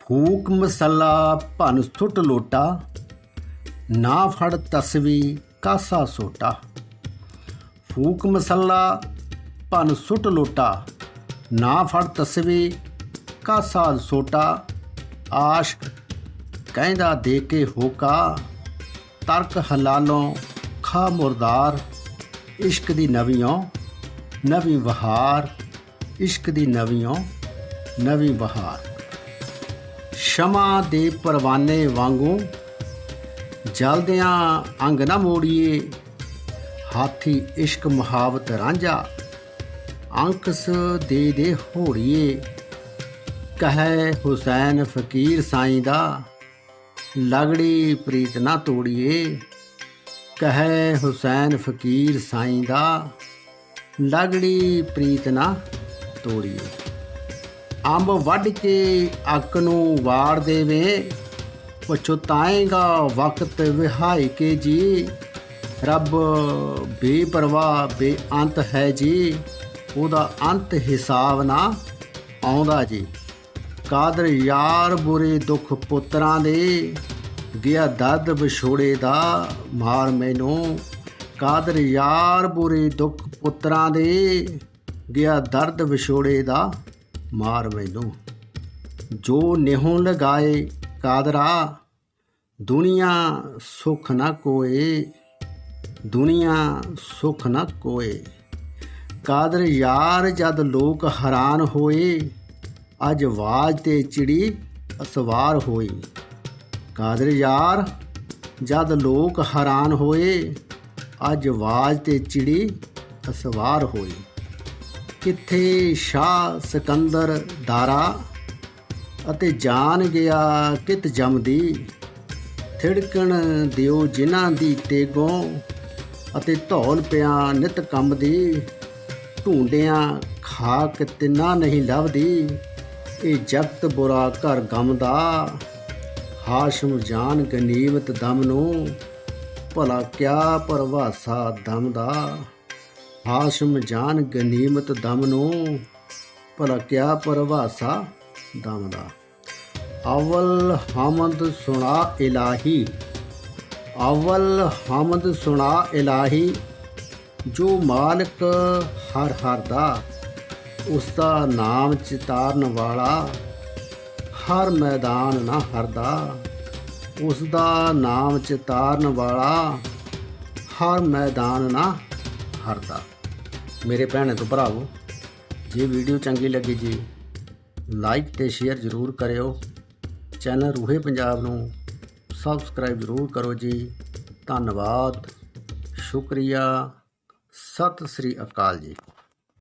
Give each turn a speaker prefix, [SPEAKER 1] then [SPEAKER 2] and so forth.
[SPEAKER 1] ਫੂਕ ਮਸੱਲਾ ਭਨ ਸੁੱਟ ਲੋਟਾ, ਨਾ ਫੜ ਤਸਵੀ ਕਾਸਾ ਸੋਟਾ। ਫੂਕ ਮਸੱਲਾ ਭਨ ਸੁੱਟ ਲੋਟਾ, ਨਾ ਫੜ ਤਸਵੀ ਕਾਸਾ ਸੋਟਾ। ਆਸ਼ਕ ਕਹਿੰਦਾ ਦੇ ਕੇ ਹੋਕਾ, ਤਰਕ ਹਲਾਲੋਂ ਖਾ ਮੁਰਦਾਰ। ਇਸ਼ਕ ਦੀ ਨਵੀਓਂ, ਨਵੀਂ ਬਹਾਰ ਇਸ਼ਕ ਦੀ ਨਵੀਓਂ, ਨਵੀਂ ਬਹਾਰ ਸ਼ਮਾ ਦੇ ਪਰਵਾਨੇ ਵਾਂਗੂ ਜਲਦਿਆਂ ਅੰਗ ਨਾ ਮੋੜੀਏ, ਹਾਥੀ ਇਸ਼ਕ ਮੁਹਾਵਤ ਰਾਂਝਾ, ਅੰਕਸ ਦੇ ਦੇ ਹੋੜੀਏ। ਕਹੈ ਹੁਸੈਨ ਫਕੀਰ ਸਾਈਂ ਦਾ, ਲਗੜੀ ਪ੍ਰੀਤ ਨਾ ਤੋੜੀਏ। ਕਹੈ ਹੁਸੈਨ ਫਕੀਰ ਸਾਈਂ ਦਾ, ਲਗੜੀ ਪ੍ਰੀਤ ਨਾ ਤੋੜੀਏ। ਅੰਬ ਵੱਢ ਕੇ ਅੱਕ ਨੂੰ ਵਾੜ ਦੇਵੇ ਪਛਤਾਏਗਾ ਵਕਤ ਵਿਹਾਈ ਕੇ ਜੀ। ਰੱਬ ਬੇਪਰਵਾਹ, ਬੇਅੰਤ ਹੈ ਜੀ, ਉਹਦਾ ਅੰਤ ਹਿਸਾਬ ਨਾ ਆਉਂਦਾ ਜੀ। ਕਾਦਰ ਯਾਰ ਬੁਰੇ ਦੁੱਖ ਪੁੱਤਰਾਂ ਦੇ, ਗਿਆ ਦਰਦ ਵਿਛੋੜੇ ਦਾ ਮਾਰ ਮੈਨੂੰ। ਕਾਦਰ ਯਾਰ ਬੁਰੇ ਦੁੱਖ ਪੁੱਤਰਾਂ ਦੇ, ਗਿਆ ਦਰਦ ਵਿਛੋੜੇ ਦਾ ਮਾਰ ਮੈਨੂੰ। ਜੋ ਨਿਹੋਂ ਲਗਾਏ ਕਾਦਰਾ, ਦੁਨੀਆ ਸੁਖ ਨਾ ਕੋਏ, ਦੁਨੀਆ ਸੁਖ ਨਾ ਕੋਏ। ਕਾਦਰ ਯਾਰ ਜਦ ਲੋਕ ਹੈਰਾਨ ਹੋਏ, ਅੱਜ ਆਵਾਜ਼ ਤੇ ਚਿੜੀ ਅਸਵਾਰ ਹੋਈ ਕਾਦਰ ਯਾਰ ਜਦ ਲੋਕ ਹੈਰਾਨ ਹੋਏ, ਅੱਜ ਆਵਾਜ਼ ਤੇ ਚਿੜੀ ਅਸਵਾਰ ਹੋਈ ਕਿੱਥੇ ਸ਼ਾਹ ਸਿਕੰਦਰ ਦਾਰਾ ਅਤੇ ਜਾਣ ਗਿਆ ਕਿਤ ਜਮਦੀ। ਥਿੜਕਣ ਦਿਓ ਜਿਨ੍ਹਾਂ ਦੀ ਤੇਗੋਂ ਅਤੇ ਧੌਲ ਪਿਆ ਨਿਤ ਕਮਦੀ ਢੂੰਡਿਆਂ ਖਾਕ ਤਿੰਨਾ ਨਹੀਂ ਲੱਭਦੀ। ਇਹ ਜਗਤ ਬੁਰਾ ਘਰ ਗਮ ਦਾ ਹਾਸ਼ਮ ਜਾਨ ਗਨੀਮਤ ਦਮ ਨੂੰ। ਭਲਾ ਕਿਆ ਪਰਵਾਸਾ ਦਮ ਦਾ ਹਾਸ਼ਮ ਜਾਨ ਗਨੀਮਤ ਦਮ ਨੂੰ ਭਲਾ ਕਿਆ ਪਰਵਾਸਾ ਦਮ ਦਾ ਅਵਲ ਹਮਦ ਸੁਣਾ ਇਲਾਹੀ, ਅਵਲ ਹਮਦ ਸੁਣਾ ਇਲਾਹੀ, ਜੋ ਮਾਲਕ ਹਰ ਹਰ ਦਾ ਉਸ ਦਾ ਨਾਮ ਚਿਤਾਰਨ ਵਾਲਾ, ਹਰ ਮੈਦਾਨ ਨਾ ਹਰਦਾ। ਉਸ ਦਾ ਨਾਮ ਚਿਤਾਰਨ ਵਾਲਾ, ਹਰ ਮੈਦਾਨ ਨਾ ਹਰਦਾ। ਮੇਰੇ ਭੈਣੇ ਤੋਂ ਭਰਾਵੋ, ਜੇ ਵੀਡੀਓ ਚੰਗੀ ਲੱਗੀ ਜੀ ਲਾਈਕ ਤੇ ਸ਼ੇਅਰ ਜ਼ਰੂਰ ਕਰਿਓ। ਚੈਨਲ ਰੂਹੇ ਪੰਜਾਬ ਨੂੰ ਸਬਸਕ੍ਰਾਈਬ ਜ਼ਰੂਰ ਕਰੋ ਜੀ। ਧੰਨਵਾਦ। ਸ਼ੁਕਰੀਆ। ਸਤਿ ਸ੍ਰੀ ਅਕਾਲ ਜੀ।